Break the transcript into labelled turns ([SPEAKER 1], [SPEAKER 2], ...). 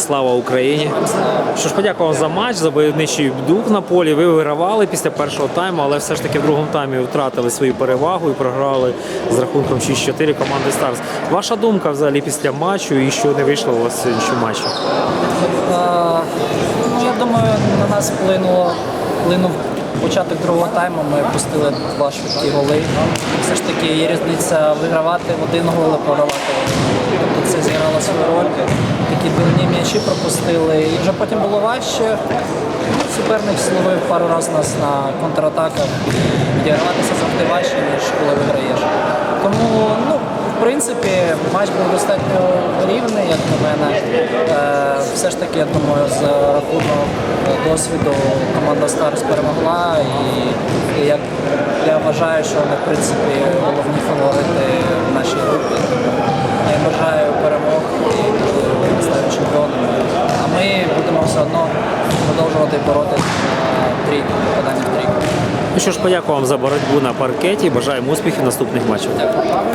[SPEAKER 1] Слава Україні! Що ж, подякував за матч, за бойовничий дух на полі. Ви вигравали після першого тайму, але все ж таки в другому таймі втратили свою перевагу і програли з рахунком 6-4 команди Старс. Ваша думка взагалі після матчу і що не вийшло у вас в сьогоднішньому матчі?
[SPEAKER 2] Е, Ну, я думаю, на нас вплинуло, вплинув початок другого тайму. Ми пустили два швидкі голи. Все ж таки є різниця вигравати в один гол і програвати. Тобто це зіграло свою роль. Такі дурні м'ячі пропустили. І вже потім було важче. Суперник словив пару разів нас на контратаках. Відіграватися завжди важче, ніж коли виграєш. Тому, ну, в принципі, матч був достатньо рівний, як на мене. Е, Все ж таки, я думаю, з рахунок досвіду команда Старс перемогла. І, і як я вважаю, що вони, в принципі, головні фаворити все одно продовжувати боротися трійку, попадання в трійку.
[SPEAKER 1] Ну що ж, подякую вам за боротьбу на паркеті. Бажаємо успіхів в наступних матчах.
[SPEAKER 2] Дякую.